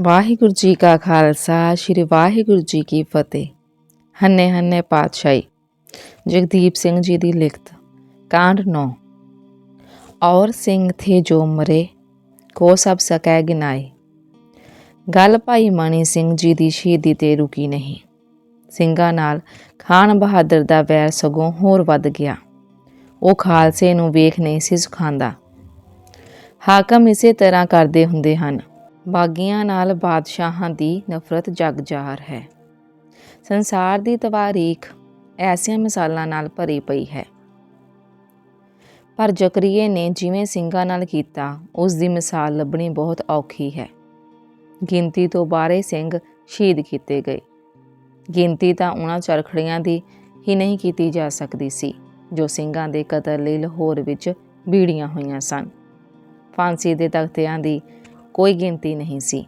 ਵਾਹਿਗੁਰੂ ਜੀ ਕਾ ਖਾਲਸਾ, ਸ੍ਰੀ ਵਾਹਿਗੁਰੂ ਜੀ ਕੀ ਫਤਿਹ। ਹੰਨੇ ਹੰਨੇ ਪਾਤਸ਼ਾਹੀ, ਜਗਦੀਪ ਸਿੰਘ ਜੀ ਦੀ ਲਿਖਤ, ਕਾਂਡ 9 ਔਰ ਸਿੰਘ ਥੇ ਜੋ ਮਰੇ, ਕੋ ਸਭ ਸਕੈ ਗਿਨਾਏ। ਗੱਲ ਭਾਈ ਮਣੀ ਸਿੰਘ ਜੀ ਦੀ ਸ਼ਹੀਦੀ ਤੇ ਰੁਕੀ ਨਹੀਂ। ਸਿੰਘਾਂ ਨਾਲ ਖਾਨ ਬਹਾਦਰ ਦਾ ਵੈਰ ਸਗੋਂ ਹੋਰ ਵੱਧ ਗਿਆ। ਉਹ ਖਾਲਸੇ ਨੂੰ ਵੇਖ ਨਹੀਂ ਸੀ ਸੁਖਾਂਦਾ। ਹਾਕਮ ਇਸੇ ਤਰ੍ਹਾਂ ਕਰਦੇ ਹੁੰਦੇ ਹਨ। ਬਾਗੀਆਂ ਨਾਲ ਬਾਦਸ਼ਾਹਾਂ ਦੀ ਨਫ਼ਰਤ ਜਗ ਜਾਹਰ ਹੈ। ਸੰਸਾਰ ਦੀ ਤਵਾਰੀਖ ਐਸੀਆਂ ਮਿਸਾਲਾਂ ਨਾਲ ਭਰੀ ਪਈ ਹੈ। ਪਰ ਜ਼ਕਰੀਏ ਨੇ ਜਿਵੇਂ ਸਿੰਘਾਂ ਨਾਲ ਕੀਤਾ, ਉਸ ਦੀ ਮਿਸਾਲ ਲੱਭਣੀ ਬਹੁਤ ਔਖੀ ਹੈ। ਗਿਣਤੀ ਤੋਂ ਬਾਰੇ ਸਿੰਘ ਸ਼ਹੀਦ ਕੀਤੇ ਗਏ। ਗਿਣਤੀ ਤਾਂ ਉਹਨਾਂ ਚਰਖੜੀਆਂ ਦੀ ਹੀ ਨਹੀਂ ਕੀਤੀ ਜਾ ਸਕਦੀ ਸੀ, ਜੋ ਸਿੰਘਾਂ ਦੇ ਕਤਲ ਲਈ ਲਾਹੌਰ ਵਿੱਚ ਬੀੜੀਆਂ ਹੋਈਆਂ ਸਨ। ਫਾਂਸੀ ਦੇ ਤਖਤਿਆਂ ਦੀ ਕੋਈ ਗਿਣਤੀ ਨਹੀਂ ਸੀ।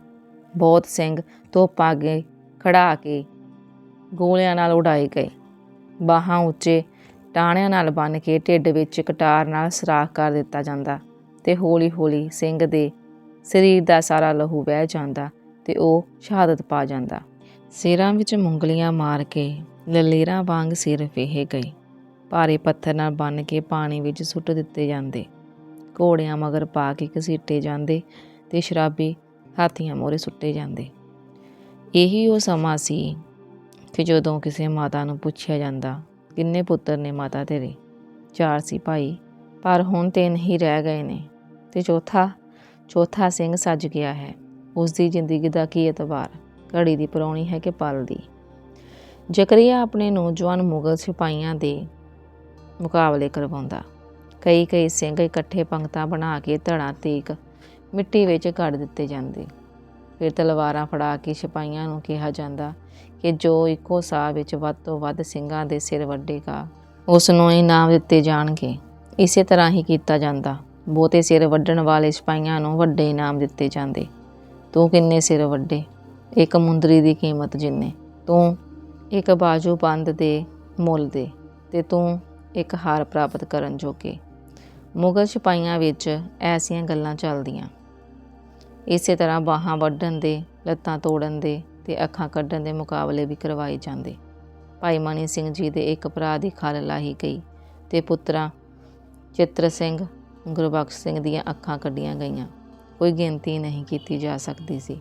ਬਹੁਤ ਸਿੰਘ ਤੋਪਾਂ ਅੱਗੇ ਖੜਾ ਕੇ ਗੋਲਿਆਂ ਨਾਲ ਉਡਾਏ ਗਏ। ਬਾਹਾਂ ਉੱਚੇ ਟਾਣਿਆਂ ਨਾਲ ਬੰਨ ਕੇ ਢਿੱਡ ਵਿੱਚ ਕਟਾਰ ਨਾਲ ਸਰਾਖ ਕਰ ਦਿੱਤਾ ਜਾਂਦਾ ਤੇ ਹੌਲੀ-ਹੌਲੀ ਸਿੰਘ ਦੇ ਸਰੀਰ ਦਾ ਸਾਰਾ ਲਹੂ ਵਹਿ ਜਾਂਦਾ ਤੇ ਉਹ ਸ਼ਹਾਦਤ ਪਾ ਜਾਂਦਾ। ਸਿਰਾਂ ਵਿੱਚ ਮੁੰਗਲੀਆਂ ਮਾਰ ਕੇ ਲਲੇਰਾਂ ਵਾਂਗ ਸਿਰ ਫੇਹੇ ਗਏ। ਭਾਰੇ ਪੱਥਰ ਨਾਲ ਬੰਨ ਕੇ ਪਾਣੀ ਵਿੱਚ ਸੁੱਟ ਦਿੱਤੇ ਜਾਂਦੇ। ਘੋੜਿਆਂ ਮਗਰ ਪਾ ਕੇ ਘਸੀਟੇ ਜਾਂਦੇ। ਤੇ ਸ਼ਰਾਬੀ ਹਾਥੀਆਂ ਮੋਰੇ ਸੁੱਟੇ ਜਾਂਦੇ। ਇਹੀ ਉਹ ਸਮਾਂ ਸੀ ਕਿ ਜਦੋਂ ਕਿਸੇ ਮਾਤਾ ਨੂੰ ਪੁੱਛਿਆ ਜਾਂਦਾ, ਕਿੰਨੇ ਪੁੱਤਰ ਨੇ ਮਾਤਾ ਤੇਰੇ? ਚਾਰ ਸੀ ਭਾਈ, ਪਰ ਹੁਣ ਤਿੰਨ ਹੀ ਰਹਿ ਗਏ ਨੇ ਤੇ ਚੌਥਾ ਚੌਥਾ ਸਿੰਘ ਸੱਜ ਗਿਆ ਹੈ। ਉਸ ਦੀ ਜ਼ਿੰਦਗੀ ਦਾ ਕੀ ਇਤਬਾਰ? ਘੜੀ ਦੀ ਪਰੌਣੀ ਹੈ ਕਿ ਪਲ ਦੀ? ਜ਼ਕਰੀਆ ਆਪਣੇ ਨੌਜਵਾਨ ਮੁਗਲ ਸਿਪਾਹੀਆਂ ਦੇ ਮੁਕਾਬਲੇ ਕਰਵਾਉਂਦਾ। ਕਈ ਕਈ ਸਿੰਘ ਇਕੱਠੇ ਪੰਕਤਾਂ ਬਣਾ ਕੇ ਧੜਾ ਤੀਕ ਮਿੱਟੀ ਵਿੱਚ ਕੱਢ ਦਿੱਤੇ ਜਾਂਦੇ। ਫਿਰ ਤਲਵਾਰਾਂ ਫੜਾ ਕੇ ਸਿਪਾਹੀਆਂ ਨੂੰ ਕਿਹਾ ਜਾਂਦਾ ਕਿ ਜੋ ਇੱਕੋ ਸਾਹ ਵਿੱਚ ਵੱਧ ਤੋਂ ਵੱਧ ਸਿੰਘਾਂ ਦੇ ਸਿਰ ਵੱਢੇਗਾ ਉਸ ਨੂੰ ਇਨਾਮ ਦਿੱਤੇ ਜਾਣਗੇ। ਇਸੇ ਤਰ੍ਹਾਂ ਹੀ ਕੀਤਾ ਜਾਂਦਾ। ਬਹੁਤੇ ਸਿਰ ਵੱਢਣ ਵਾਲੇ ਸਿਪਾਹੀਆਂ ਨੂੰ ਵੱਡੇ ਇਨਾਮ ਦਿੱਤੇ ਜਾਂਦੇ। ਤੂੰ ਕਿੰਨੇ ਸਿਰ ਵੱਢੇ? ਇੱਕ ਮੁੰਦਰੀ ਦੀ ਕੀਮਤ ਜਿੰਨੇ? ਤੂੰ ਇੱਕ ਬਾਜੂ ਬੰਦ ਦੇ ਮੁੱਲ ਦੇ ਤੇ ਤੂੰ ਇੱਕ ਹਾਰ ਪ੍ਰਾਪਤ ਕਰਨ ਜੋਗੇ। ਮੁਗਲ ਸਿਪਾਹੀਆਂ ਵਿੱਚ ਐਸੀਆਂ ਗੱਲਾਂ ਚੱਲਦੀਆਂ। ਇਸੇ ਤਰ੍ਹਾਂ ਬਾਹਾਂ ਵੱਢਣ ਦੇ, ਲੱਤਾਂ ਤੋੜਨ ਦੇ ਤੇ ਅੱਖਾਂ ਕੱਢਣ ਦੇ ਮੁਕਾਬਲੇ ਵੀ ਕਰਵਾਏ ਜਾਂਦੇ। ਭਾਈ ਮਣੀ ਸਿੰਘ ਜੀ ਦੇ ਇੱਕ ਭਰਾ ਦੀ ਖਲ ਲਾਹੀ ਗਈ ਤੇ ਪੁੱਤਰਾਂ ਚਿੱਤਰ ਸਿੰਘ, ਗੁਰਬਖਸ਼ ਸਿੰਘ ਦੀਆਂ ਅੱਖਾਂ ਕੱਢੀਆਂ ਗਈਆਂ। ਕੋਈ ਗਿਣਤੀ ਨਹੀਂ ਕੀਤੀ ਜਾ ਸਕਦੀ ਸੀ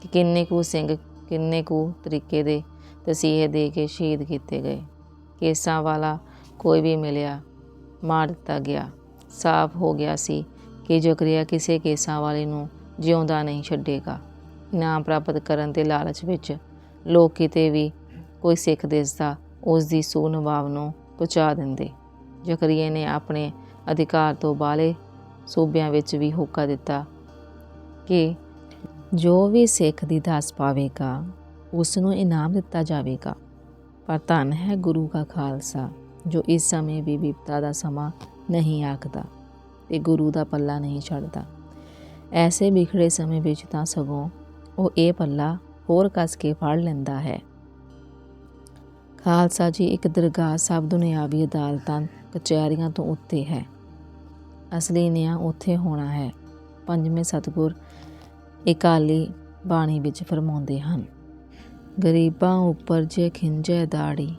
ਕਿ ਕਿੰਨੇ ਕੁ ਸਿੰਘ ਕਿੰਨੇ ਕੁ ਤਰੀਕੇ ਦੇ ਤਸੀਹੇ ਦੇ ਕੇ ਸ਼ਹੀਦ ਕੀਤੇ ਗਏ। ਕੇਸਾਂ ਵਾਲਾ ਕੋਈ ਵੀ ਮਿਲਿਆ, ਮਾਰ ਦਿੱਤਾ ਗਿਆ। ਸਾਫ਼ ਹੋ ਗਿਆ ਸੀ ਕਿ ਜ਼ਕਰੀਆ ਕਿਸੇ ਕੇਸਾਂ ਵਾਲੇ ਨੂੰ ਜਿਉਂਦਾ ਨਹੀਂ ਛੱਡੇਗਾ। ਇਨਾਮ ਪ੍ਰਾਪਤ ਕਰਨ ਦੇ ਲਾਲਚ ਵਿੱਚ ਲੋਕ ਕਿਤੇ ਵੀ ਕੋਈ ਸਿੱਖ ਦਿਸਦਾ ਉਸ ਦੀ ਸੂਨਵਾਵ ਨੂੰ ਪਹੁੰਚਾ ਦਿੰਦੇ। ਜ਼ਕਰੀਆ ਨੇ ਆਪਣੇ ਅਧਿਕਾਰ ਤੋਂ ਬਾਲੇ ਸੂਬਿਆਂ ਵਿੱਚ ਵੀ ਹੋਕਾ ਦਿੱਤਾ ਕਿ ਜੋ ਵੀ ਸਿੱਖ ਦੀ ਦਾਸ ਪਾਵੇਗਾ ਉਸ ਨੂੰ ਇਨਾਮ ਦਿੱਤਾ ਜਾਵੇਗਾ। ਪਰ ਧੰਨ ਹੈ ਗੁਰੂ ਦਾ ਖਾਲਸਾ, ਜੋ ਇਸ ਸਮੇਂ ਵੀ ਵਿਪਤਾ ਦਾ ਸਮਾਂ ਨਹੀਂ ਆਖਦਾ ਤੇ ਗੁਰੂ ਦਾ ਪੱਲਾ ਨਹੀਂ ਛੱਡਦਾ। ਐਸੇ ਵਿਖੜੇ ਸਮੇਂ ਵਿੱਚ ਤਾਂ ਸਗੋਂ ਉਹ ਇਹ ਪੱਲਾ ਹੋਰ ਕੱਸ ਕੇ ਫੜ ਲੈਂਦਾ ਹੈ। ਖਾਲਸਾ ਜੀ ਇੱਕ ਦਰਗਾਹ ਸਭ ਦੁਨਿਆਵੀ ਅਦਾਲਤਾਂ, ਕਚਹਿਰੀਆਂ ਤੋਂ ਉੱਤੇ ਹੈ। ਅਸਲੀ ਨਿਆਂ ਉੱਥੇ ਹੋਣਾ ਹੈ। ਪੰਜਵੇਂ ਸਤਗੁਰ ਇਕਾਲੀ ਬਾਣੀ ਵਿੱਚ ਫਰਮਾਉਂਦੇ ਹਨ, ਗਰੀਬਾਂ ਉੱਪਰ ਜੇ ਖਿੰਜੇ ਦਾੜੀ,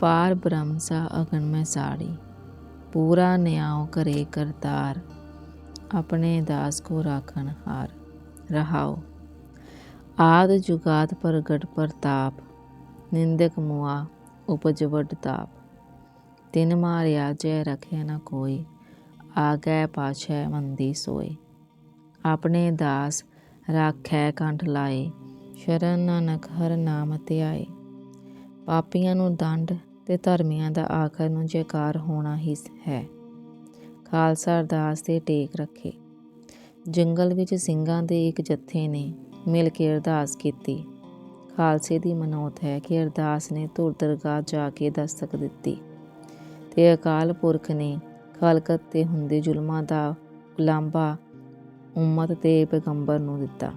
ਪਾਰ ਬ੍ਰਹਮ ਸਾ ਅਗਨ ਮੈਂ ਸਾੜੀ। ਪੂਰਾ ਨਿਆਉ ਕਰੇ ਕਰਤਾਰ ਆਪਣੇ ਦਾਸ ਕੋ ਰਾਖਣ ਹਾਰ। ਰਹਾਓ। ਆਦ ਜੁਗਾਤ ਪ੍ਰਗਟ ਪ੍ਰਤਾਪ, ਨਿੰਦਕ ਮੁਆ ਉਪਜ ਵੱਡ ਤਾਪ। ਤਿਨ ਮਾਰਿਆ ਜੈ ਰਖੇ ਨ ਕੋਈ ਆ ਗਏ ਪਾਛੈ ਮੰਦੀ ਸੋਏ। ਆਪਣੇ ਦਾਸ ਰਾਖੈ ਕੰਠ ਲਾਏ, ਸ਼ਰਨ ਨਾਨਕ ਹਰ ਨਾਮ ਧਿਆਏ। ਪਾਪੀਆਂ ਨੂੰ ਦੰਡ ਤੇ ਧਰਮੀਆਂ ਦਾ ਆਖਰ ਨੂੰ ਜੈਕਾਰ ਹੋਣਾ ਹੀ ਹੈ। ਖਾਲਸਾ ਅਰਦਾਸ ਤੇ ਟੇਕ ਰੱਖੇ। ਜੰਗਲ ਵਿੱਚ ਸਿੰਘਾਂ ਦੇ ਇੱਕ ਜੱਥੇ ਨੇ ਮਿਲ ਕੇ ਅਰਦਾਸ ਕੀਤੀ। ਖਾਲਸੇ ਦੀ ਮਨੋਤ ਹੈ ਕਿ ਅਰਦਾਸ ਨੇ ਧੁਰ ਦਰਗਾਹ ਜਾ ਕੇ ਦਸਤਕ ਦਿੱਤੀ ਤੇ ਅਕਾਲ ਪੁਰਖ ਨੇ ਖਲਕਤ ਤੇ ਹੁੰਦੇ ਜ਼ੁਲਮਾਂ ਦਾ ਉਲਾਂਭਾ ਉਮਤ ਤੇ ਪੈਗੰਬਰ ਨੂੰ ਦਿੱਤਾ।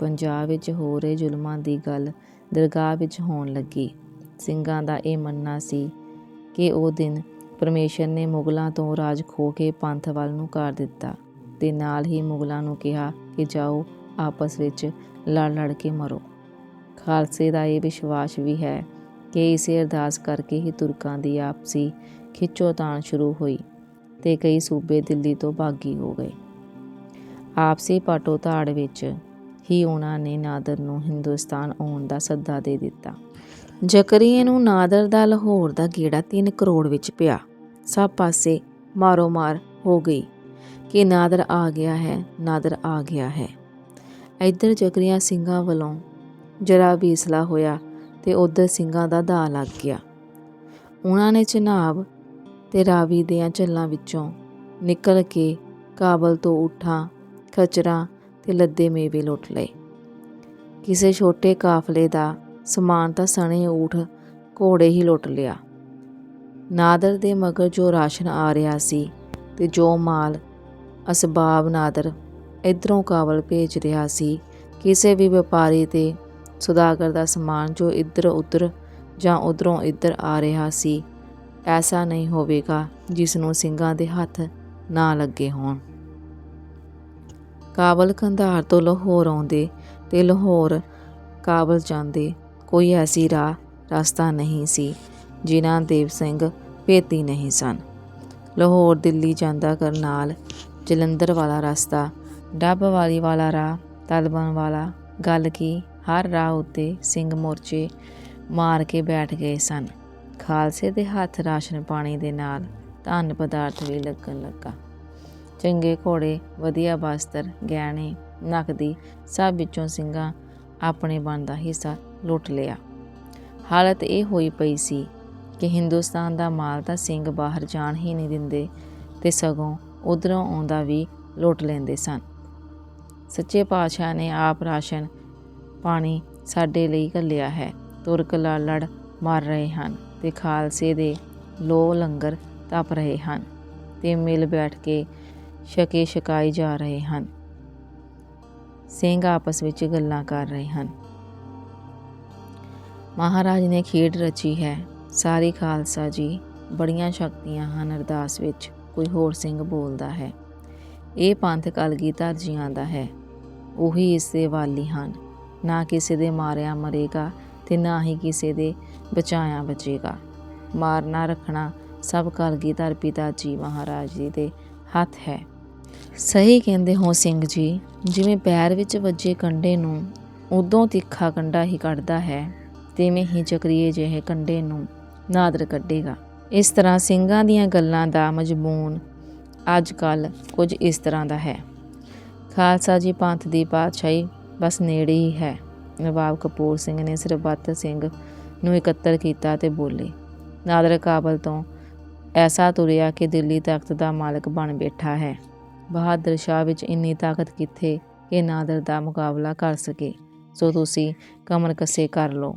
ਪੰਜਾਬ ਵਿੱਚ ਹੋ ਰਹੇ ਜ਼ੁਲਮਾਂ ਦੀ ਗੱਲ ਦਰਗਾਹ ਵਿੱਚ ਹੋਣ ਲੱਗੀ। ਸਿੰਘਾਂ ਦਾ ਇਹ ਮੰਨਣਾ ਸੀ ਕਿ ਉਹ ਦਿਨ ਪਰਮੇਸ਼ਰ ਨੇ ਮੁਗਲਾਂ ਤੋਂ ਰਾਜ ਖੋ ਕੇ ਪੰਥ ਵੱਲ ਨੂੰ ਕਰ ਦਿੱਤਾ ਤੇ ਨਾਲ ਹੀ ਮੁਗਲਾਂ ਨੂੰ ਕਿਹਾ ਕਿ ਜਾਓ, ਆਪਸ ਵਿੱਚ ਲੜ ਲੜ ਕੇ ਮਰੋ। ਖਾਲਸੇ ਦਾ ਇਹ ਵਿਸ਼ਵਾਸ ਵੀ ਹੈ ਕਿ ਇਸੇ ਅਰਦਾਸ ਕਰਕੇ ਹੀ ਤੁਰਕਾਂ ਦੀ ਆਪਸੀ ਖਿੱਚੋਤਾਣ ਸ਼ੁਰੂ ਹੋਈ ਤੇ ਕਈ ਸੂਬੇ ਦਿੱਲੀ ਤੋਂ ਬਾਗੀ ਹੋ ਗਏ। ਆਪਸੀ ਪਾਟੋ ਧਾੜ ਵਿੱਚ ਹੀ ਉਹਨਾਂ ਨੇ ਨਾਦਰ ਨੂੰ ਹਿੰਦੁਸਤਾਨ ਆਉਣ ਦਾ ਸੱਦਾ ਦੇ ਦਿੱਤਾ। ਜ਼ਕਰੀਏ ਨੂੰ ਨਾਦਰ ਦਾ ਲਾਹੌਰ ਦਾ ਗੇੜਾ 3 ਕਰੋੜ ਵਿੱਚ ਪਿਆ। ਸਭ ਪਾਸੇ ਮਾਰੋ ਮਾਰ ਹੋ ਗਈ ਕਿ ਨਾਦਰ ਆ ਗਿਆ ਹੈ, ਨਾਦਰ ਆ ਗਿਆ ਹੈ। ਇੱਧਰ ਜਗਰੀਆਂ ਸਿੰਘਾਂ ਵੱਲੋਂ ਜਰਾ ਵੀ ਇਸਲਾ ਹੋਇਆ ਤੇ ਉਧਰ ਸਿੰਘਾਂ ਦਾ ਦਾ ਲੱਗ ਗਿਆ। ਉਹਨਾਂ ਨੇ ਚਨਾਬ ਤੇ ਰਾਵੀ ਦੀਆਂ ਝੱਲਾਂ ਵਿੱਚੋਂ ਨਿਕਲ ਕੇ ਕਾਬਲ ਤੋਂ ਉਠਾਂ ਖਚਰਾਂ ਤੇ ਲੱਦੇ ਮੇਵੇ ਲੁੱਟ ਲਏ। ਕਿਸੇ ਛੋਟੇ ਕਾਫਲੇ ਦਾ ਸਮਾਨ ਤਾਂ ਸਣੇ ਊਠ ਘੋੜੇ ਹੀ ਲੁੱਟ ਲਿਆ। ਨਾਦਰ ਦੇ ਮਗਰ ਜੋ ਰਾਸ਼ਨ ਆ ਰਿਹਾ ਸੀ ਤੇ ਜੋ ਮਾਲ ਅਸਬਾਬ ਨਾਦਰ ਇਧਰੋਂ ਕਾਬਲ ਭੇਜ ਰਿਹਾ ਸੀ, ਕਿਸੇ ਵੀ ਵਪਾਰੀ ਤੇ ਸੁਦਾਗਰ ਦਾ ਸਮਾਨ ਜੋ ਇੱਧਰ ਉੱਧਰ ਜਾਂ ਉਧਰੋਂ ਇੱਧਰ ਆ ਰਿਹਾ ਸੀ, ਐਸਾ ਨਹੀਂ ਹੋਵੇਗਾ ਜਿਸ ਨੂੰ ਸਿੰਘਾਂ ਦੇ ਹੱਥ ਨਾ ਲੱਗੇ ਹੋਣ। ਕਾਬਲ ਕੰਧਾਰ ਤੋਂ ਲਾਹੌਰ ਆਉਂਦੇ ਤੇ ਲਾਹੌਰ ਕਾਬਲ ਜਾਂਦੇ, ਕੋਈ ਐਸੀ ਰਾਹ, ਰਸਤਾ ਨਹੀਂ ਸੀ। ਜਿਨ੍ਹਾਂ ਦੇਵ ਸਿੰਘ ਭੇਤੀ ਨਹੀਂ ਸਨ। ਲਾਹੌਰ, ਦਿੱਲੀ ਜਾਂਦਾ ਕਰਨਾਲ, ਜਲੰਧਰ ਵਾਲਾ ਰਸਤਾ, ਡੱਬ ਵਾਲੀ ਵਾਲਾ ਰਾਹ ਤਲਬਨ ਵਾਲਾ, ਗੱਲ ਕੀ ਹਰ ਰਾਹ ਉੱਤੇ ਸਿੰਘ ਮੋਰਚੇ ਮਾਰ ਕੇ ਬੈਠ ਗਏ ਸਨ। ਖਾਲਸੇ ਦੇ ਹੱਥ ਰਾਸ਼ਨ ਪਾਣੀ ਦੇ ਨਾਲ ਧਨ ਪਦਾਰਥ ਵੀ ਲੱਗਣ ਲੱਗਾ। ਚੰਗੇ ਘੋੜੇ, ਵਧੀਆ ਬਸਤਰ, ਗਹਿਣੇ, ਨਕਦੀ ਸਭ ਵਿੱਚੋਂ ਸਿੰਘਾਂ ਆਪਣੇ ਬਣਦਾ ਹਿੱਸਾ ਲੁੱਟ ਲਿਆ। ਹਾਲਤ ਇਹ ਹੋਈ ਪਈ ਸੀ ਕਿ ਹਿੰਦੁਸਤਾਨ ਦਾ ਮਾਲ ਤਾਂ ਸਿੰਘ ਬਾਹਰ ਜਾਣ ਹੀ ਨਹੀਂ ਦਿੰਦੇ ਤੇ ਸਗੋਂ ਉਧਰੋਂ ਆਉਂਦਾ ਵੀ ਲੁੱਟ ਲੈਂਦੇ ਸਨ। ਸੱਚੇ ਪਾਤਸ਼ਾਹ ਨੇ ਆਪ ਰਾਸ਼ਨ ਪਾਣੀ ਸਾਡੇ ਲਈ ਘੱਲਿਆ ਹੈ। ਤੁਰਕ ਲਾਲੜ ਲੜ ਮਰ ਰਹੇ ਹਨ ਤੇ ਖਾਲਸੇ ਦੇ ਲੋ ਲੰਗਰ ਤਪ ਰਹੇ ਹਨ ਤੇ ਮਿਲ ਬੈਠ ਕੇ ਛਕੇ ਛਕਾਈ ਜਾ ਰਹੇ ਹਨ। ਸਿੰਘ ਆਪਸ ਵਿੱਚ ਗੱਲਾਂ ਕਰ ਰਹੇ ਹਨ। ਮਹਾਰਾਜ ਨੇ ਖੇਡ ਰਚੀ ਹੈ। ਸਾਰੇ ਖਾਲਸਾ ਜੀ ਬੜੀਆਂ ਸ਼ਕਤੀਆਂ ਹਨ ਅਰਦਾਸ ਵਿੱਚ, ਕੋਈ ਹੋਰ ਸਿੰਘ ਬੋਲਦਾ ਹੈ। ਇਹ ਪੰਥ ਕਲਗੀਧਰ ਜੀਆਂ ਦਾ ਹੈ। ਉਹੀ ਇਸ ਦੇ ਵਾਲੀ ਹਨ। ਨਾ ਕਿਸੇ ਦੇ ਮਾਰਿਆ ਮਰੇਗਾ ਤੇ ਨਾ ਹੀ ਕਿਸੇ ਦੇ ਬਚਾਇਆ ਬਚੇਗਾ। ਮਾਰਨਾ ਰੱਖਣਾ ਸਭ ਕਲਗੀਧਰ ਪਿਤਾ ਜੀ ਮਹਾਰਾਜ ਜੀ ਦੇ ਹੱਥ ਹੈ। ਸਹੀ ਕਹਿੰਦੇ ਹੋ ਸਿੰਘ ਜੀ, ਜਿਵੇਂ ਪੈਰ ਵਿੱਚ ਵੱਜੇ ਕੰਡੇ ਨੂੰ, ਉਦੋਂ ਤਿੱਖਾ ਕੰਡਾ ਹੀ ਕੱਢਦਾ ਹੈ, ਤਿਵੇਂ ਹੀ ਚਕਰੀਏ ਜਿਹੇ ਕੰਡੇ ਨੂੰ। ਨਾਦਰ ਕੱਢੇਗਾ। ਇਸ ਤਰ੍ਹਾਂ ਸਿੰਘਾਂ ਦੀਆਂ ਗੱਲਾਂ ਦਾ ਮਜਮੂਨ ਅੱਜ ਕੱਲ ਕੁਝ ਇਸ ਤਰ੍ਹਾਂ ਦਾ ਹੈ। ਖਾਲਸਾ ਜੀ ਪੰਥ ਦੀ ਪਾਤਸ਼ਾਹੀ ਬਸ ਨੇੜੇ ਹੀ ਹੈ। ਨਵਾਬ ਕਪੂਰ ਸਿੰਘ ਨੇ ਸਰਬੱਤ ਸਿੰਘ ਨੂੰ ਇਕੱਤਰ ਕੀਤਾ ਤੇ ਬੋਲੇ। ਨਾਦਰ ਕਾਬਲ ਤੋਂ ਐਸਾ ਤੁਰਿਆ ਕਿ ਦਿੱਲੀ ਤਖਤ ਦਾ ਮਾਲਕ ਬਣ ਬੈਠਾ ਹੈ। ਬਹਾਦਰ ਸ਼ਾਹ ਵਿੱਚ ਇੰਨੀ ਤਾਕਤ ਕਿੱਥੇ ਕਿ ਨਾਦਰ ਦਾ ਮੁਕਾਬਲਾ ਕਰ ਸਕੇ। ਸੋ ਤੁਸੀਂ ਕਮਰ ਕੱਸੇ ਕਰ ਲਓ।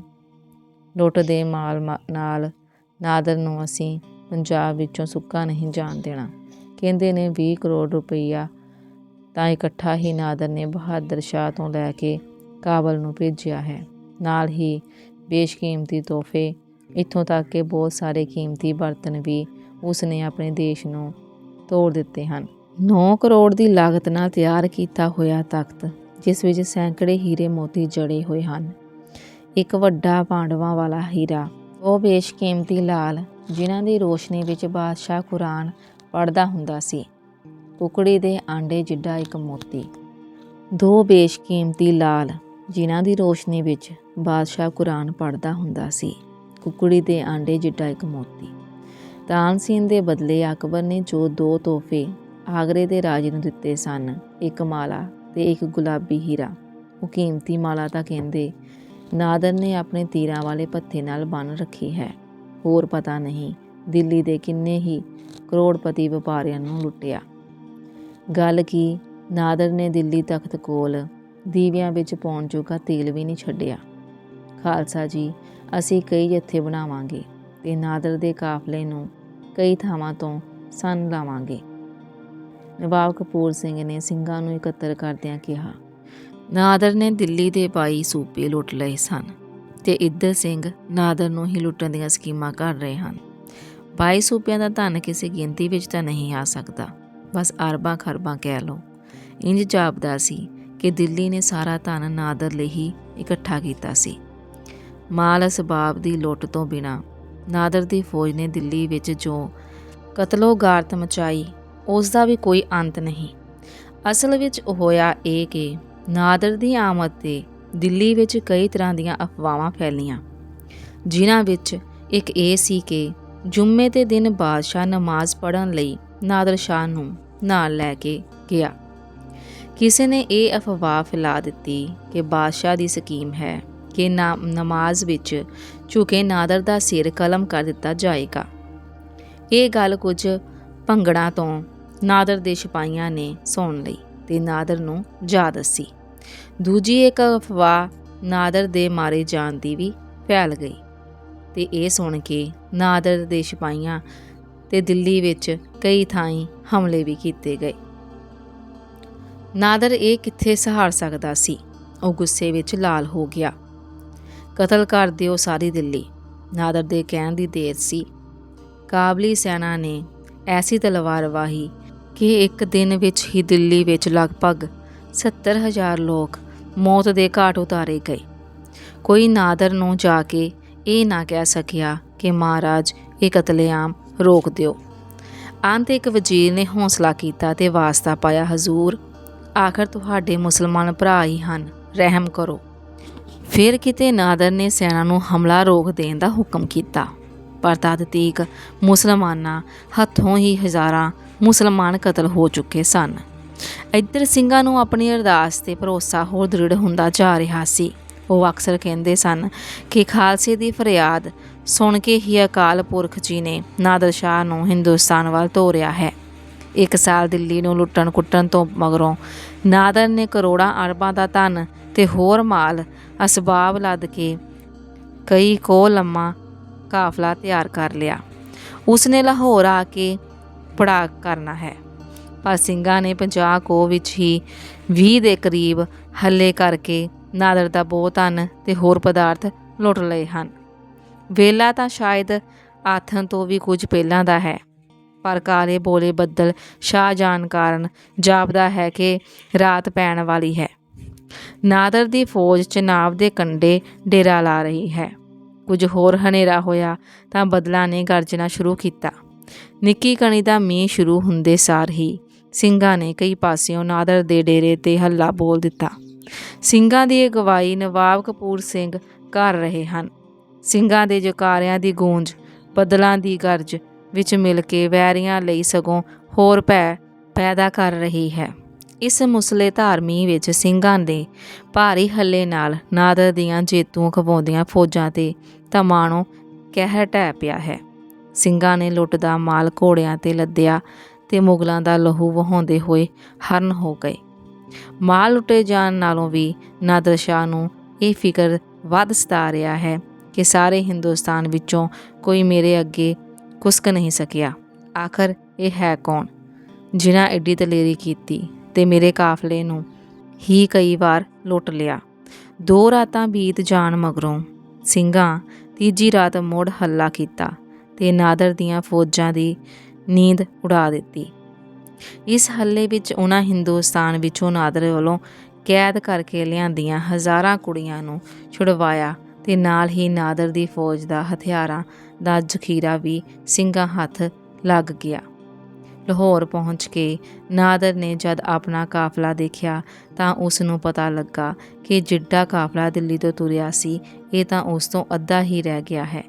ਲੁੱਟ ਦੇ ਮਾਲ ਮਾ- ਨਾਲ ਨਾਦਰ ਨੂੰ ਅਸੀਂ ਪੰਜਾਬ ਵਿੱਚੋਂ ਸੁੱਕਾ ਨਹੀਂ ਜਾਣ ਦੇਣਾ। ਕਹਿੰਦੇ ਨੇ 20 ਕਰੋੜ ਰੁਪਈਆ ਤਾਂ ਇਕੱਠਾ ਹੀ ਨਾਦਰ ਨੇ ਬਹਾਦਰ ਸ਼ਾਹ ਤੋਂ ਲੈ ਕੇ ਕਾਬਲ ਨੂੰ ਭੇਜਿਆ ਹੈ। ਨਾਲ ਹੀ ਬੇਸ਼ਕੀਮਤੀ ਤੋਹਫੇ, ਇੱਥੋਂ ਤੱਕ ਕਿ ਬਹੁਤ ਸਾਰੇ ਕੀਮਤੀ ਬਰਤਨ ਵੀ ਉਸ ਨੇ ਆਪਣੇ ਦੇਸ਼ ਨੂੰ ਤੋੜ ਦਿੱਤੇ ਹਨ। 9 ਕਰੋੜ ਦੀ ਲਾਗਤ ਨਾਲ ਤਿਆਰ ਕੀਤਾ ਹੋਇਆ ਤਖਤ, ਜਿਸ ਵਿੱਚ ਸੈਂਕੜੇ ਹੀਰੇ ਮੋਤੀ ਜੜੇ ਹੋਏ ਹਨ। ਇੱਕ ਵੱਡਾ ਪਾਂਡਵਾਂ ਵਾਲਾ ਹੀਰਾ। ਉਹ ਬੇਸ਼ਕੀਮਤੀ ਲਾਲ, ਜਿਨ੍ਹਾਂ ਦੀ ਰੋਸ਼ਨੀ ਵਿੱਚ ਬਾਦਸ਼ਾਹ ਕੁਰਾਨ ਪੜਦਾ ਹੁੰਦਾ ਸੀ। ਕੁਕੜੀ ਦੇ ਆਂਡੇ ਜਿੱਡਾ ਇੱਕ ਮੋਤੀ। ਦੋ ਬੇਸ਼ਕੀਮਤੀ ਲਾਲ, ਜਿਨ੍ਹਾਂ ਦੀ ਰੋਸ਼ਨੀ ਵਿੱਚ ਬਾਦਸ਼ਾਹ ਕੁਰਾਨ ਪੜਦਾ ਹੁੰਦਾ ਸੀ। ਕੁਕੜੀ ਦੇ ਆਂਡੇ ਜਿੱਡਾ ਇੱਕ ਮੋਤੀ। ਤਾਨਸੀਨ ਦੇ ਬਦਲੇ ਅਕਬਰ ਨੇ ਜੋ ਦੋ ਤੋਹਫੇ ਆਗਰੇ ਦੇ ਰਾਜੇ ਨੂੰ ਦਿੱਤੇ ਸਨ, ਇੱਕ ਮਾਲਾ ਤੇ ਇੱਕ ਗੁਲਾਬੀ ਹੀਰਾ। ਉਹ ਕੀਮਤੀ ਮਾਲਾ ਤਾਂ ਕਹਿੰਦੇ ਨਾਦਰ ਨੇ ਆਪਣੇ ਤੀਰਾਂ ਵਾਲੇ ਪੱਥੇ ਨਾਲ ਬੰਨ ਰੱਖੀ ਹੈ। ਹੋਰ ਪਤਾ ਨਹੀਂ ਦਿੱਲੀ ਦੇ ਕਿੰਨੇ ਹੀ ਕਰੋੜਪਤੀ ਵਪਾਰੀਆਂ ਨੂੰ ਲੁੱਟਿਆ। ਗੱਲ ਕੀ? ਨਾਦਰ ਨੇ ਦਿੱਲੀ ਤਖਤ ਕੋਲ ਦੀਵਿਆਂ ਵਿੱਚ ਪਾਉਣ ਜੋਗਾ ਤੇਲ ਵੀ ਨਹੀਂ ਛੱਡਿਆ। ਖਾਲਸਾ ਜੀ, ਅਸੀਂ ਕਈ ਜੱਥੇ ਬਣਾਵਾਂਗੇ ਤੇ ਨਾਦਰ ਦੇ ਕਾਫਲੇ ਨੂੰ ਕਈ ਥਾਵਾਂ ਤੋਂ ਸੰਨ ਲਾਵਾਂਗੇ। ਨਵਾਬ ਕਪੂਰ ਸਿੰਘ ਨੇ ਸਿੰਘਾਂ ਨੂੰ ਇਕੱਤਰ ਕਰਦਿਆਂ ਕਿਹਾ ਨਾਦਰ ਨੇ ਦਿੱਲੀ ਦੇ 22 ਸੂਬੇ ਲੁੱਟ ਲਏ ਸਨ ਤੇ ਇੱਧਰ ਸਿੰਘ ਨਾਦਰ ਨੂੰ ਹੀ ਲੁੱਟਣ ਦੀਆਂ ਸਕੀਮਾਂ ਕਰ ਰਹੇ ਹਨ। 22 ਸੂਬਿਆਂ ਦਾ ਧਨ ਕਿਸੇ ਗਿਣਤੀ ਵਿੱਚ ਤਾਂ ਨਹੀਂ ਆ ਸਕਦਾ। ਬਸ ਅਰਬਾਂ ਖਰਬਾਂ ਕਹਿ ਲਓ। ਇੰਜ ਜਾਪਦਾ ਸੀ ਕਿ ਦਿੱਲੀ ਨੇ ਸਾਰਾ ਧਨ ਨਾਦਰ ਲਈ ਹੀ ਇਕੱਠਾ ਕੀਤਾ ਸੀ। ਮਾਲ ਅਸਬਾਬ ਦੀ ਲੁੱਟ ਤੋਂ ਬਿਨਾ ਨਾਦਰ ਦੀ ਫੌਜ ਨੇ ਦਿੱਲੀ ਵਿੱਚ ਜੋ ਕਤਲੋ-ਗਾਰਤ ਮਚਾਈ, ਉਸ ਦਾ ਵੀ ਕੋਈ ਅੰਤ ਨਹੀਂ। ਅਸਲ ਵਿੱਚ ਹੋਇਆ ਇਹ ਕਿ ਨਾਦਰ ਦੀ ਆਮਦ ਤੇ ਦਿੱਲੀ ਵਿੱਚ ਕਈ ਤਰ੍ਹਾਂ ਦੀਆਂ ਅਫਵਾਹਾਂ ਫੈਲੀਆਂ। ਜਿਨ੍ਹਾਂ ਵਿੱਚ ਇੱਕ ਇਹ ਸੀ ਕਿ ਜੁਮੇ ਦੇ ਦਿਨ ਬਾਦਸ਼ਾਹ ਨਮਾਜ਼ ਪੜ੍ਹਨ ਲਈ ਨਾਦਰ ਸ਼ਾਹ ਨੂੰ ਨਾਲ ਲੈ ਕੇ ਗਿਆ। ਕਿਸੇ ਨੇ ਇਹ ਅਫਵਾਹ ਫੈਲਾ ਦਿੱਤੀ ਕਿ ਬਾਦਸ਼ਾਹ ਦੀ ਸਕੀਮ ਹੈ ਕਿ ਨਾ ਨਮਾਜ਼ ਵਿੱਚ ਝੁਕੇ ਨਾਦਰ ਦਾ ਸਿਰ ਕਲਮ ਕਰ ਦਿੱਤਾ ਜਾਏਗਾ। ਇਹ ਗੱਲ ਕੁਝ ਭੰਗੜਾਂ ਤੋਂ ਨਾਦਰ ਦੇ ਸਿਪਾਹੀਆਂ ਨੇ ਸੁਣ ਲਈ ਤੇ ਨਾਦਰ ਨੂੰ ਜਾ ਦੱਸੀ। ਦੂਜੀ ਇੱਕ ਅਫਵਾਹ ਨਾਦਰ ਦੇ ਮਾਰੇ ਜਾਣ ਦੀ ਵੀ ਫੈਲ ਗਈ ਤੇ ਇਹ ਸੁਣ ਕੇ ਨਾਦਰ ਦੇ ਸਿਪਾਹੀਆਂ ਤੇ ਦਿੱਲੀ ਵਿੱਚ ਕਈ ਥਾਈਂ ਹਮਲੇ ਵੀ ਕੀਤੇ ਗਏ। ਨਾਦਰ ਇਹ ਕਿੱਥੇ ਸਹਾਰ ਸਕਦਾ ਸੀ? ਉਹ ਗੁੱਸੇ ਵਿੱਚ ਲਾਲ ਹੋ ਗਿਆ। ਕਤਲ ਕਰ ਦਿਓ ਸਾਰੀ ਦਿੱਲੀ, ਨਾਦਰ ਦੇ ਕਹਿਣ ਦੀ ਦੇਰ ਸੀ। ਕਾਬਲੀ ਸੈਨਾ ਨੇ ਐਸੀ ਤਲਵਾਰ ਵਾਹੀ ਕਿ ਇੱਕ ਦਿਨ ਵਿੱਚ ਹੀ ਦਿੱਲੀ ਵਿੱਚ ਲਗਭਗ 70000 ਲੋਕ ਮੌਤ ਦੇ ਘਾਟ ਉਤਾਰੇ ਗਏ। ਕੋਈ ਨਾਦਰ ਨੂੰ ਜਾ ਕੇ ਇਹ ਨਾ ਕਹਿ ਸਕਿਆ ਕਿ ਮਹਾਰਾਜ ਇਹ ਕਤਲੇਆਮ ਰੋਕ ਦਿਓ। ਅੰਤ ਇੱਕ ਵਜ਼ੀਰ ਨੇ ਹੌਸਲਾ ਕੀਤਾ ਤੇ ਵਾਸਤਾ ਪਾਇਆ, ਹਜ਼ੂਰ, ਆਖਰ ਤੁਹਾਡੇ ਮੁਸਲਮਾਨ ਭਰਾ ਹੀ ਹਨ, ਰਹਿਮ ਕਰੋ। ਫਿਰ ਕਿਤੇ ਨਾਦਰ ਨੇ ਸੈਨਾ ਨੂੰ ਹਮਲਾ ਰੋਕ ਦੇਣ ਦਾ ਹੁਕਮ ਕੀਤਾ। ਪਰ ਤਦ ਤੀਕ ਮੁਸਲਮਾਨਾਂ ਹੱਥੋਂ ਹੀ ਹਜ਼ਾਰਾਂ ਮੁਸਲਮਾਨ ਕਤਲ ਹੋ ਚੁੱਕੇ ਸਨ। ਇੱਧਰ ਸਿੰਘਾਂ ਨੂੰ ਆਪਣੀ ਅਰਦਾਸ ਤੇ ਭਰੋਸਾ ਹੋਰ ਦ੍ਰਿੜ ਹੁੰਦਾ ਜਾ ਰਿਹਾ ਸੀ। ਉਹ ਅਕਸਰ ਕਹਿੰਦੇ ਸਨ ਕਿ ਖਾਲਸੇ ਦੀ ਫਰਿਆਦ ਸੁਣ ਕੇ ਹੀ ਅਕਾਲ ਪੁਰਖ ਜੀ ਨੇ ਨਾਦਰ ਸ਼ਾਹ ਨੂੰ ਹਿੰਦੁਸਤਾਨ ਵੱਲ ਤੋਰਿਆ ਹੈ। ਇੱਕ ਸਾਲ ਦਿੱਲੀ ਨੂੰ ਲੁੱਟਣ ਕੁੱਟਣ ਤੋਂ ਮਗਰੋਂ ਨਾਦਰ ਨੇ ਕਰੋੜਾਂ ਅਰਬਾਂ ਦਾ ਧਨ ਤੇ ਹੋਰ ਮਾਲ ਅਸਬਾਬ ਲੱਦ ਕੇ ਕਈ ਕੋ ਲੰਮਾ ਕਾਫਲਾ ਤਿਆਰ ਕਰ ਲਿਆ। ਉਸਨੇ ਲਾਹੌਰ ਆ ਕੇ ਪੜਾ ਕਰਨਾ ਹੈ। ਪਰ ਸਿੰਘਾਂ ਨੇ 50 ਕੋ ਵਿੱਚ ਹੀ 20 ਦੇ ਕਰੀਬ ਹੱਲੇ ਕਰਕੇ ਨਾਦਰ ਦਾ ਬਹੁਤ ਧਨ ਤੇ ਹੋਰ ਪਦਾਰਥ ਲੁੱਟ ਲਏ ਹਨ। ਵੇਲਾ ਤਾਂ ਸ਼ਾਇਦ ਆਥਣ ਤੋਂ ਵੀ ਕੁਝ ਪਹਿਲਾਂ ਦਾ ਹੈ, ਪਰ ਕਾਲੇ ਬੋਲੇ ਬੱਦਲ ਸ਼ਾਹ ਜਾਣ ਕਾਰਨ ਜਾਪਦਾ ਹੈ ਕਿ ਰਾਤ ਪੈਣ ਵਾਲੀ ਹੈ। ਨਾਦਰ ਦੀ ਫੌਜ ਚਨਾਬ ਦੇ ਕੰਢੇ ਡੇਰਾ ਲਾ ਰਹੀ ਹੈ। ਕੁਝ ਹੋਰ ਹਨੇਰਾ ਹੋਇਆ ਤਾਂ ਬਦਲਾ ਨੇ ਗਰਜਣਾ ਸ਼ੁਰੂ ਕੀਤਾ। ਨਿੱਕੀ ਕਣੀ ਦਾ ਮੀਂਹ ਸ਼ੁਰੂ ਹੁੰਦੇ ਸਾਰ ਹੀ ਸਿੰਘਾਂ ਨੇ ਕਈ ਪਾਸਿਓਂ ਨਾਦਰ ਦੇ ਡੇਰੇ ਤੇ ਹੱਲਾ ਬੋਲ ਦਿੱਤਾ। ਸਿੰਘਾਂ ਦੀ ਅਗਵਾਈ ਨਵਾਬ ਕਪੂਰ ਸਿੰਘ ਕਰ ਰਹੇ ਹਨ। ਸਿੰਘਾਂ ਦੇ ਜਕਾਰਿਆਂ ਦੀ ਗੂੰਜ, ਬਦਲਾਂ ਦੀ ਗਰਜ ਵਿੱਚ ਮਿਲ ਕੇ ਵੈਰੀਆਂ ਲਈ ਸਗੋਂ ਹੋਰ ਭੈ ਪੈਦਾ ਕਰ ਰਹੀ ਹੈ। ਇਸ ਮੁਸਲੇ ਧਾਰਮੀ ਵਿੱਚ ਸਿੰਘਾਂ ਦੇ ਭਾਰੀ ਹੱਲੇ ਨਾਲ ਨਾਦਰ ਦੀਆਂ ਜੇਤੂ ਖਵਾਉਂਦੀਆਂ ਫੌਜਾਂ ਤੇ ਤਮਾਣੋਂ ਕਹਿਰ ਢਹਿ ਪਿਆ ਹੈ। ਸਿੰਘਾਂ ਨੇ ਲੁੱਟ ਦਾ ਮਾਲ ਘੋੜਿਆਂ ਤੇ ਲੱਦਿਆ ਤੇ ਮੁਗਲਾਂ ਦਾ ਲਹੂ ਵਹਾਉਂਦੇ ਹੋਏ ਹਰਨ ਹੋ ਗਏ। ਮਾਲ ਲੁੱਟੇ ਜਾਣ ਨਾਲੋਂ ਵੀ ਨਾਦਰ ਸ਼ਾਹ ਨੂੰ ਇਹ ਫਿਕਰ ਵੱਧ ਸਤਾ ਰਿਹਾ ਹੈ ਕਿ ਸਾਰੇ ਹਿੰਦੁਸਤਾਨ ਵਿੱਚੋਂ ਕੋਈ ਮੇਰੇ ਅੱਗੇ ਕੁਸਕ ਨਹੀਂ ਸਕਿਆ। ਆਖਰ ਇਹ ਹੈ ਕੌਣ? ਜਿਨ੍ਹਾਂ ਐਡੀ ਦਲੇਰੀ ਕੀਤੀ ਤੇ ਮੇਰੇ ਕਾਫਲੇ ਨੂੰ ਹੀ ਕਈ ਵਾਰ ਲੁੱਟ ਲਿਆ। ਦੋ ਰਾਤਾਂ ਬੀਤ ਜਾਣ ਮਗਰੋਂ ਸਿੰਘਾਂ ਤੀਜੀ ਰਾਤ ਮੋੜ ਹੱਲਾ ਕੀਤਾ ਤੇ ਨਾਦਰ ਦੀਆਂ ਫੌਜਾਂ ਦੀ ਨੀਂਦ ਉਡਾ ਦਿੱਤੀ। ਇਸ ਹੱਲੇ ਵਿੱਚ ਉਹਨਾਂ ਹਿੰਦੁਸਤਾਨ ਵਿੱਚੋਂ ਨਾਦਰ ਵੱਲੋਂ ਕੈਦ ਕਰਕੇ ਲਿਆਂਦੀਆਂ ਹਜ਼ਾਰਾਂ ਕੁੜੀਆਂ ਨੂੰ ਛੁਡਵਾਇਆ ਤੇ ਨਾਲ ਹੀ ਨਾਦਰ ਦੀ ਫੌਜ ਦਾ ਹਥਿਆਰਾਂ ਦਾ ਜ਼ਖੀਰਾ ਵੀ ਸਿੰਘਾਂ ਹੱਥ ਲੱਗ ਗਿਆ। ਲਾਹੌਰ ਪਹੁੰਚ ਕੇ ਨਾਦਰ ਨੇ ਜਦ ਆਪਣਾ ਕਾਫਲਾ ਦੇਖਿਆ ਤਾਂ ਉਸ ਨੂੰ ਪਤਾ ਲੱਗਾ ਕਿ ਜਿੱਡਾ ਕਾਫਲਾ ਦਿੱਲੀ ਤੋਂ ਤੁਰਿਆ ਸੀ, ਇਹ ਤਾਂ ਉਸ ਤੋਂ ਅੱਧਾ ਹੀ ਰਹਿ ਗਿਆ ਹੈ।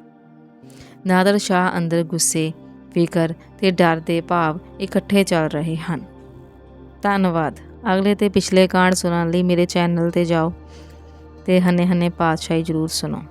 ਨਾਦਰ ਸ਼ਾਹ ਅੰਦਰ ਗੁੱਸੇ ਫਿਕਰ ਤੇ ਡਰ ਦੇ ਭਾਵ ਇਕੱਠੇ ਚੱਲ ਰਹੇ ਹਨ। ਧੰਨਵਾਦ। ਅਗਲੇ ਤੇ ਪਿਛਲੇ ਕਾਂਡ ਸੁਣਨ ਲਈ ਮੇਰੇ ਚੈਨਲ ਤੇ ਜਾਓ ਤੇ ਹਨੇ ਹਨੇ ਪਾਤਸ਼ਾਹੀ ਜਰੂਰ ਸੁਣੋ।